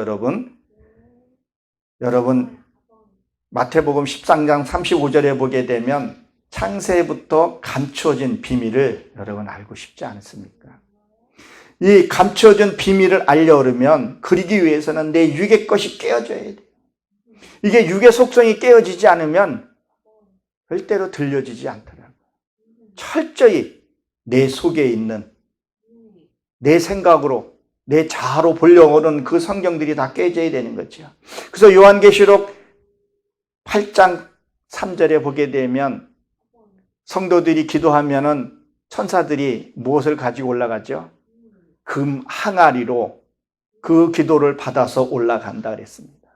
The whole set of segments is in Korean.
여러분, 여러분 마태복음 13장 35절에 보게 되면 창세부터 감추어진 비밀을 여러분 알고 싶지 않습니까? 이 감추어진 비밀을 알려면 그리기 위해서는 내 육의 것이 깨어져야 돼. 이게 육의 속성이 깨어지지 않으면 절대로 들려지지 않더라고요. 철저히 내 속에 있는 내 생각으로 내 자아로 보려고 하는 그 성경들이 다 깨져야 되는 거죠. 그래서 요한계시록 8장 3절에 보게 되면 성도들이 기도하면은 천사들이 무엇을 가지고 올라가죠? 금 항아리로 그 기도를 받아서 올라간다 그랬습니다.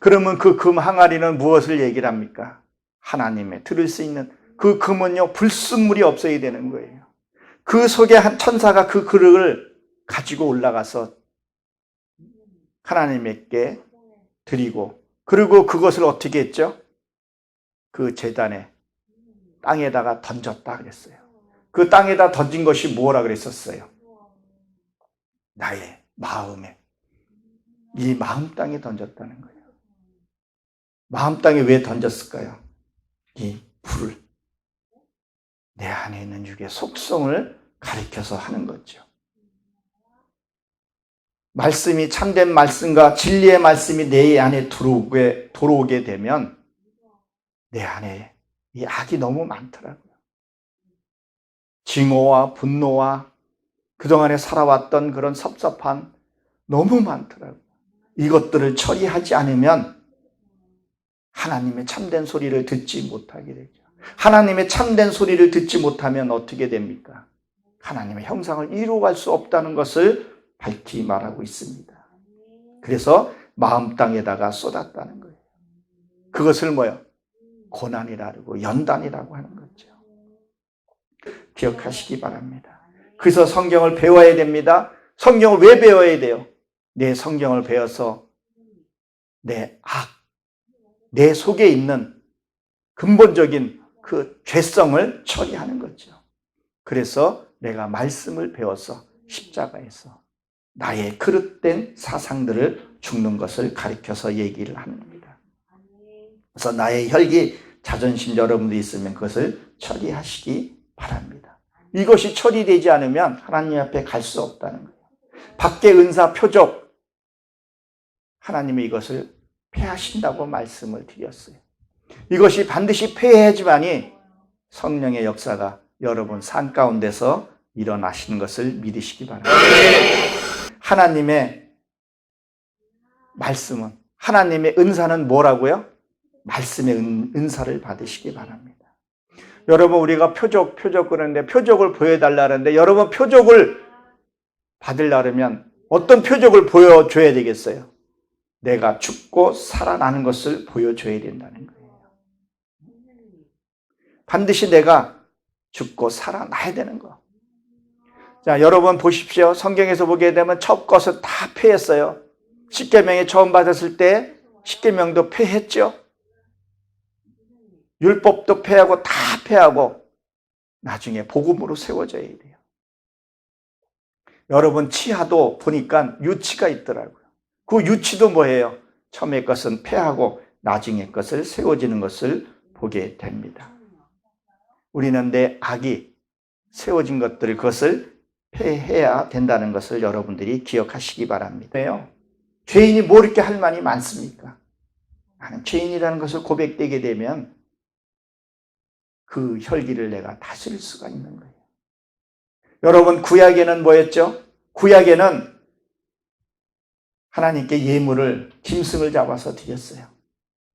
그러면 그 금 항아리는 무엇을 얘기를 합니까? 하나님의 들을 수 있는 그 금은요 불순물이 없어야 되는 거예요. 그 속에 한 천사가 그 그릇을 가지고 올라가서 하나님께 드리고 그리고 그것을 어떻게 했죠? 그 재단에 땅에다가 던졌다 그랬어요. 그 땅에다 던진 것이 뭐라 그랬었어요? 나의 마음에 이 마음 땅에 던졌다는 거예요. 마음 땅에 왜 던졌을까요? 이 불을 내 안에 있는 육의 속성을 가리켜서 하는 거죠. 말씀이 참된 말씀과 진리의 말씀이 내 안에 들어오게, 들어오게 되면 내 안에 이 악이 너무 많더라고요. 증오와 분노와 그동안에 살아왔던 그런 섭섭한 너무 많더라고요. 이것들을 처리하지 않으면 하나님의 참된 소리를 듣지 못하게 되죠. 하나님의 참된 소리를 듣지 못하면 어떻게 됩니까? 하나님의 형상을 이루어갈 수 없다는 것을 밝히 말하고 있습니다. 그래서 마음 땅에다가 쏟았다는 거예요. 그것을 뭐요? 고난이라고 연단이라고 하는 거죠. 기억하시기 바랍니다. 그래서 성경을 배워야 됩니다. 성경을 왜 배워야 돼요? 내 성경을 배워서 내 악, 내 속에 있는 근본적인 그 죄성을 처리하는 거죠. 그래서 내가 말씀을 배워서 십자가에서 나의 그릇된 사상들을 죽는 것을 가리켜서 얘기를 하는 겁니다. 그래서 나의 혈기, 자존심 여러분들 있으면 그것을 처리하시기 바랍니다. 이것이 처리되지 않으면 하나님 앞에 갈 수 없다는 거예요. 밖의 은사, 표적, 하나님이 이것을 폐하신다고 말씀을 드렸어요. 이것이 반드시 폐해야지만이 성령의 역사가 여러분 삶 가운데서 일어나시는 것을 믿으시기 바랍니다. 하나님의 말씀은 하나님의 은사는 뭐라고요? 말씀의 은, 은사를 받으시기 바랍니다. 여러분 우리가 표적 표적 그러는데 표적을 보여달라는데 여러분 표적을 받으려면 어떤 표적을 보여줘야 되겠어요? 내가 죽고 살아나는 것을 보여줘야 된다는 거예요. 반드시 내가 죽고 살아나야 되는 거. 자, 여러분 보십시오. 성경에서 보게 되면 첫 것을 다 폐했어요. 십계명이 처음 받았을 때 십계명도 폐했죠. 율법도 폐하고 다 폐하고 나중에 복음으로 세워져야 돼요. 여러분 치하도 보니까 유치가 있더라고요. 그 유치도 뭐예요? 처음의 것은 폐하고 나중의 것을 세워지는 것을 보게 됩니다. 우리는 내 악이 세워진 것들을 그것을 폐해야 된다는 것을 여러분들이 기억하시기 바랍니다. 왜요? 죄인이 뭐 이렇게 할 말이 많습니까? 나는 죄인이라는 것을 고백되게 되면 그 혈기를 내가 다스릴 수가 있는 거예요. 여러분 구약에는 뭐였죠? 구약에는 하나님께 예물을 짐승을 잡아서 드렸어요.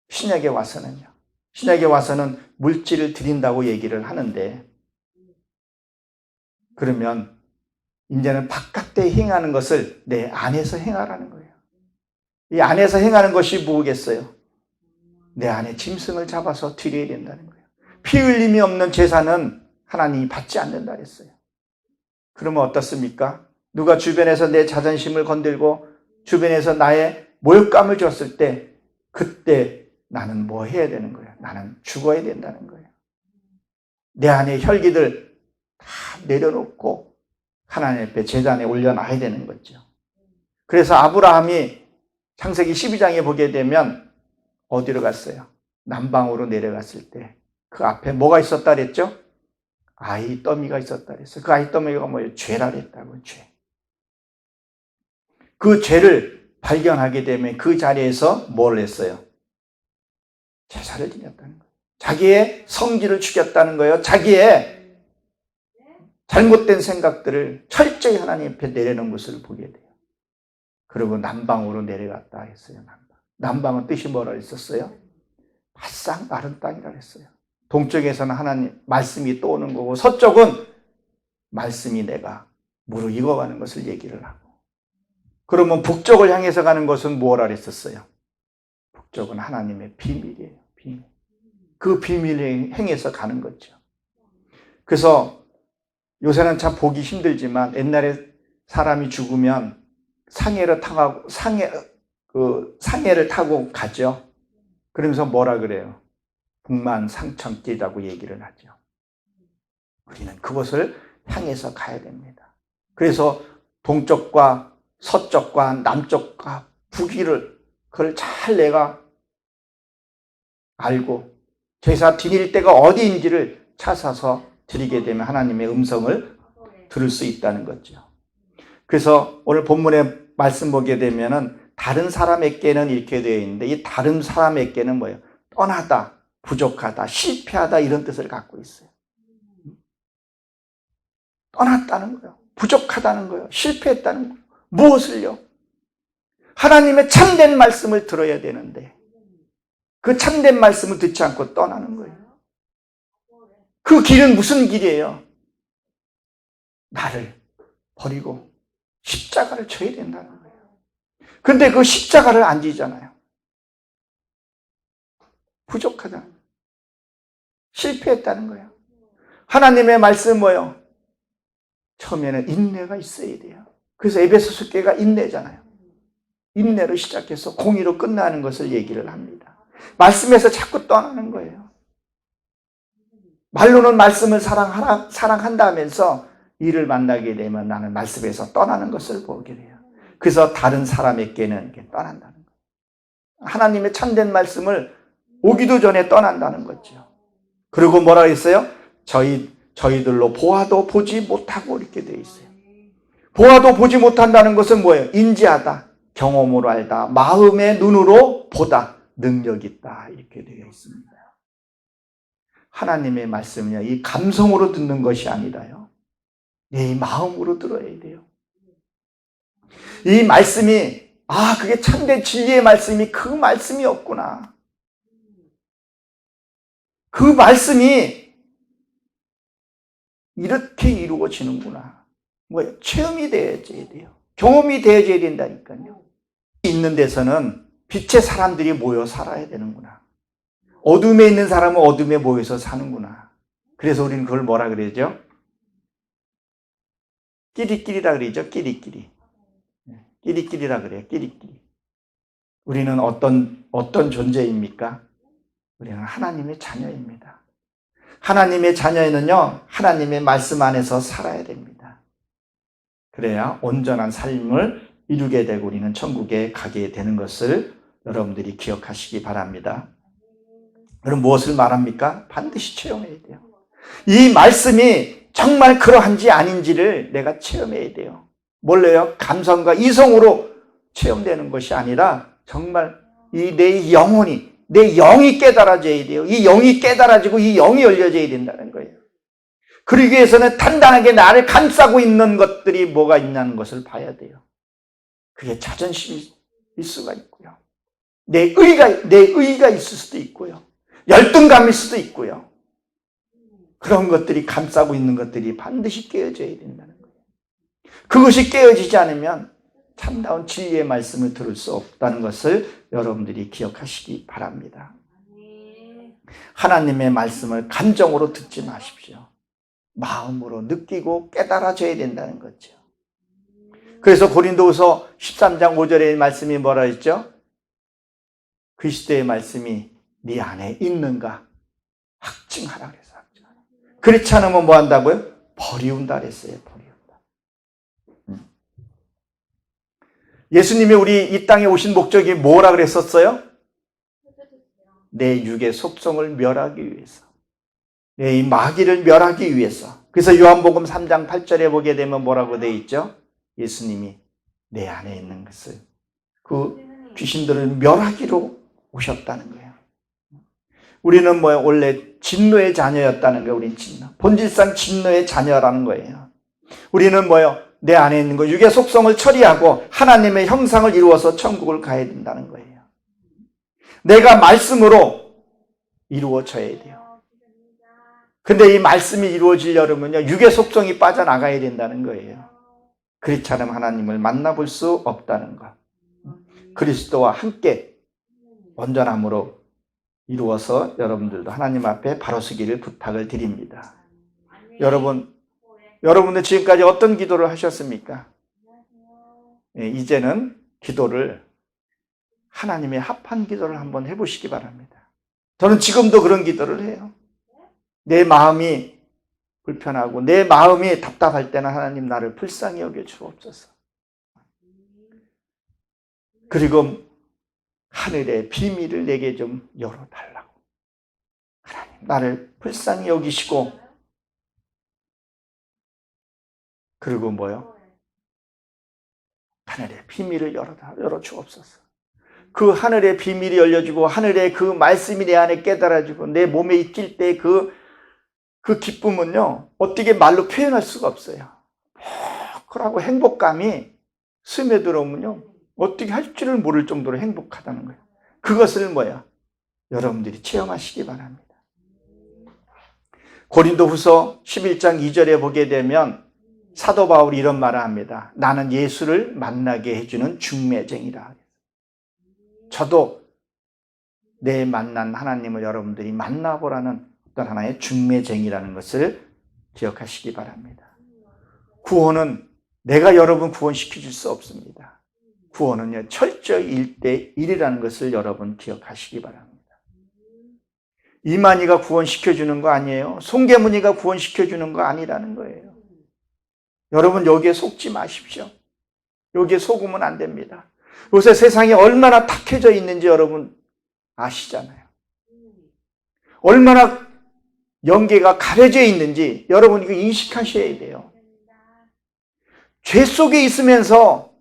신약에 와서는요. 신약에 와서는 물질을 드린다고 얘기를 하는데 그러면 이제는 바깥에 행하는 것을 내 안에서 행하라는 거예요. 이 안에서 행하는 것이 뭐겠어요? 내 안에 짐승을 잡아서 드려야 된다는 거예요. 피 흘림이 없는 제사는 하나님이 받지 않는다 했어요. 그러면 어떻습니까? 누가 주변에서 내 자존심을 건들고 주변에서 나의 모욕감을 줬을 때 그때 나는 뭐 해야 되는 거예요? 나는 죽어야 된다는 거예요. 내 안에 혈기들 다 내려놓고 하나님 앞에 재단에 올려놔야 되는 거죠. 그래서 아브라함이 창세기 12장에 보게 되면 어디로 갔어요? 남방으로 내려갔을 때 그 앞에 뭐가 있었다 그랬죠? 아이 더미가 있었다 그랬어요. 그 아이 더미가 뭐예요? 죄라 그랬다고 죄. 그 죄를 발견하게 되면 그 자리에서 뭘 했어요? 제사를 드렸다는 거예요. 자기의 성질을 죽였다는 거예요. 자기의 잘못된 생각들을 철저히 하나님 앞에 내려놓은 것을 보게 돼요. 그리고 남방으로 내려갔다 했어요. 남방. 남방은 뜻이 뭐라 했었어요? 바싹 마른 땅이라 했어요. 동쪽에서는 하나님 말씀이 또 오는 거고 서쪽은 말씀이 내가 무르 익어가는 것을 얘기를 하고 그러면 북쪽을 향해서 가는 것은 뭐라 그랬었어요? 북쪽은 하나님의 비밀이에요. 비밀. 그 비밀을 행해서 가는 거죠. 그래서 요새는 참 보기 힘들지만 옛날에 사람이 죽으면 상해를 타고 상해 그 상해를 타고 가죠. 그러면서 뭐라 그래요? 북만 상천길이라고 얘기를 하죠. 우리는 그곳을 향해서 가야 됩니다. 그래서 동쪽과 서쪽과 남쪽과 북위를 그걸 잘 내가 알고 제사 드릴 때가 어디인지를 찾아서 드리게 되면 하나님의 음성을 들을 수 있다는 거죠. 그래서 오늘 본문의 말씀 보게 되면은 다른 사람에게는 이렇게 되어 있는데 이 다른 사람에게는 뭐예요? 떠나다, 부족하다, 실패하다 이런 뜻을 갖고 있어요. 떠났다는 거예요. 부족하다는 거예요. 실패했다는 거예요. 무엇을요? 하나님의 참된 말씀을 들어야 되는데 그 참된 말씀을 듣지 않고 떠나는 거예요. 그 길은 무슨 길이에요? 나를 버리고 십자가를 쳐야 된다는 거예요. 근데 그 십자가를 안 지잖아요. 부족하다. 실패했다는 거예요. 하나님의 말씀 뭐요? 처음에는 인내가 있어야 돼요. 그래서 에베소서 교회가 인내잖아요. 인내로 시작해서 공의로 끝나는 것을 얘기를 합니다. 말씀에서 자꾸 떠나는 거예요. 말로는 말씀을 사랑하라, 사랑한다면서 이를 만나게 되면 나는 말씀에서 떠나는 것을 보게 돼요. 그래서 다른 사람에게는 떠난다는 거예요. 하나님의 참된 말씀을 오기도 전에 떠난다는 거죠. 그리고 뭐라 했어요? 저희, 저희들로 보아도 보지 못하고 이렇게 되어 있어요. 보아도 보지 못한다는 것은 뭐예요? 인지하다, 경험으로 알다, 마음의 눈으로 보다, 능력 있다. 이렇게 되어 있습니다. 하나님의 말씀은요, 이 감성으로 듣는 것이 아니라요. 이 마음으로 들어야 돼요. 이 말씀이, 아, 그게 참된 진리의 말씀이 그 말씀이었구나. 그 말씀이 이렇게 이루어지는구나. 뭐 체험이 되어져야 돼요. 경험이 되어져야 된다니까요. 있는 데서는 빛의 사람들이 모여 살아야 되는구나. 어둠에 있는 사람은 어둠에 모여서 사는구나. 그래서 우리는 그걸 뭐라 그러죠? 끼리끼리라 그러죠. 끼리끼리. 끼리끼리라 그래요. 끼리끼리. 우리는 어떤 어떤 존재입니까? 우리는 하나님의 자녀입니다. 하나님의 자녀에는요, 하나님의 말씀 안에서 살아야 됩니다. 그래야 온전한 삶을 이루게 되고 우리는 천국에 가게 되는 것을 여러분들이 기억하시기 바랍니다. 그럼 무엇을 말합니까? 반드시 체험해야 돼요. 이 말씀이 정말 그러한지 아닌지를 내가 체험해야 돼요. 뭘래요? 감성과 이성으로 체험되는 것이 아니라 정말 이 내 영혼이 내 영이 깨달아져야 돼요. 이 영이 깨달아지고 이 영이 열려져야 된다는 거예요. 그러기 위해서는 단단하게 나를 감싸고 있는 것들이 뭐가 있냐는 것을 봐야 돼요. 그게 자존심일 수가 있고요. 내 의가, 내 의가 있을 수도 있고요. 열등감일 수도 있고요. 그런 것들이 감싸고 있는 것들이 반드시 깨어져야 된다는 거예요. 그것이 깨어지지 않으면 참다운 진리의 말씀을 들을 수 없다는 것을 여러분들이 기억하시기 바랍니다. 하나님의 말씀을 감정으로 듣지 마십시오. 마음으로 느끼고 깨달아져야 된다는 거죠. 그래서 고린도후서 13장 5절의 말씀이 뭐라 했죠? 그리스도의 말씀이 네 안에 있는가 확증하라 그래서 확증하라. 그렇지 않으면 뭐 한다고요? 버리운다 그랬어요. 버리운다. 음. 예수님이 우리 이 땅에 오신 목적이 뭐라 그랬었어요? 내 육의 속성을 멸하기 위해서. 내 이 마귀를 멸하기 위해서. 그래서 요한복음 3장 8절에 보게 되면 뭐라고 돼 있죠? 예수님이 내 안에 있는 것을 그 귀신들을 멸하기로 오셨다는 거예요. 우리는 뭐야 원래 진노의 자녀였다는 거예요. 우린 진노. 본질상 진노의 자녀라는 거예요. 우리는 뭐요? 내 안에 있는 거 육의 속성을 처리하고 하나님의 형상을 이루어서 천국을 가야 된다는 거예요. 내가 말씀으로 이루어져야 돼요. 근데 이 말씀이 이루어지려면요, 육의 속성이 빠져나가야 된다는 거예요. 그렇지 않으면 하나님을 만나볼 수 없다는 것. 그리스도와 함께 온전함으로 이루어서 여러분들도 하나님 앞에 바로 서기를 부탁을 드립니다. 여러분, 여러분들 지금까지 어떤 기도를 하셨습니까? 예, 이제는 기도를 하나님의 합한 기도를 한번 해보시기 바랍니다. 저는 지금도 그런 기도를 해요. 내 마음이 불편하고 내 마음이 답답할 때는 하나님 나를 불쌍히 여겨 주옵소서. 그리고 하늘의 비밀을 내게 좀 열어달라고. 하나님 나를 불쌍히 여기시고 그리고 뭐요? 하늘의 비밀을 열어 열어 주옵소서. 그 하늘의 비밀이 열려지고 하늘의 그 말씀이 내 안에 깨달아지고 내 몸에 있길 때그 그 기쁨은요 어떻게 말로 표현할 수가 없어요. 그러고 행복감이 스며들어오면요 어떻게 할 줄을 모를 정도로 행복하다는 거예요. 그것을 뭐야 여러분들이 체험하시기 바랍니다. 고린도 후서 11장 2절에 보게 되면 사도 바울이 이런 말을 합니다. 나는 예수를 만나게 해주는 중매쟁이라. 저도 내 만난 하나님을 여러분들이 만나보라는 어떤 하나의 중매쟁이라는 것을 기억하시기 바랍니다. 구원은 내가 여러분 구원시켜 줄 수 없습니다. 구원은요, 철저히 일대일이라는 것을 여러분 기억하시기 바랍니다. 이만희가 구원시켜 주는 거 아니에요. 송계문이가 구원시켜 주는 거 아니라는 거예요. 여러분 여기에 속지 마십시오. 여기에 속으면 안 됩니다. 요새 세상이 얼마나 탁해져 있는지 여러분 아시잖아요. 얼마나 연계가 가려져 있는지 여러분 이거 인식하셔야 돼요. 죄 속에 있으면서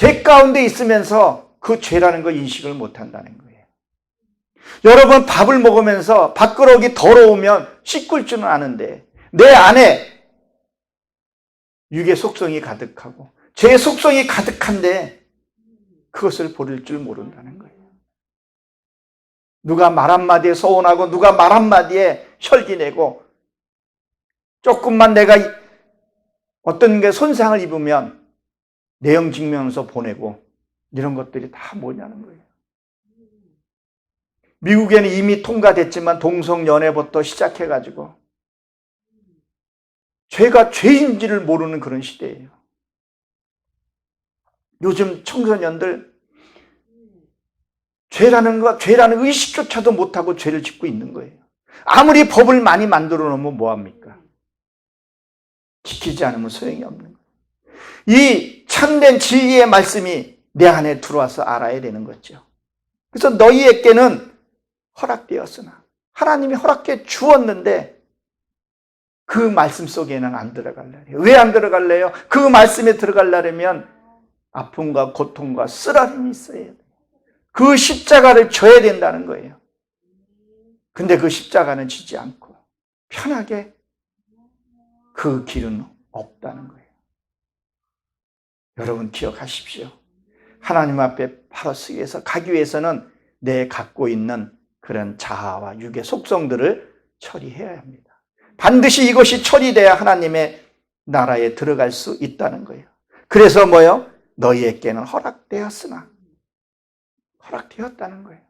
죄 가운데 있으면서 그 죄라는 걸 인식을 못 한다는 거예요. 여러분 밥을 먹으면서 밥그릇이 더러우면 씻을 줄은 아는데 내 안에 육의 속성이 가득하고 죄의 속성이 가득한데 그것을 버릴 줄 모른다는 거예요. 누가 말 한마디에 서운하고 누가 말 한마디에 혈기내고 조금만 내가 어떤 게 손상을 입으면 내용 증명서 보내고 이런 것들이 다 뭐냐는 거예요. 미국에는 이미 통과됐지만 동성연애부터 시작해가지고 죄가 죄인지를 모르는 그런 시대예요. 요즘 청소년들 죄라는 것, 죄라는 의식조차도 못하고 죄를 짓고 있는 거예요. 아무리 법을 많이 만들어 놓으면 뭐합니까? 지키지 않으면 소용이 없는 거예요. 이 참된 진리의 말씀이 내 안에 들어와서 알아야 되는 거죠. 그래서 너희에게는 허락되었으나 하나님이 허락해 주었는데 그 말씀 속에는 안 들어갈래요. 왜 안 들어갈래요? 그 말씀에 들어가려면 아픔과 고통과 쓰라림이 있어야 돼요. 그 십자가를 져야 된다는 거예요. 근데 그 십자가는 지지 않고 편하게 그 길은. 여러분 기억하십시오. 하나님 앞에 바로 서기 위해서 가기 위해서는 내 갖고 있는 그런 자아와 육의 속성들을 처리해야 합니다. 반드시 이것이 처리돼야 하나님의 나라에 들어갈 수 있다는 거예요. 그래서 뭐요? 너희에게는 허락되었으나 허락되었다는 거예요.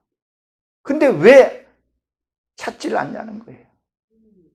근데 왜 찾지를 않냐는 거예요.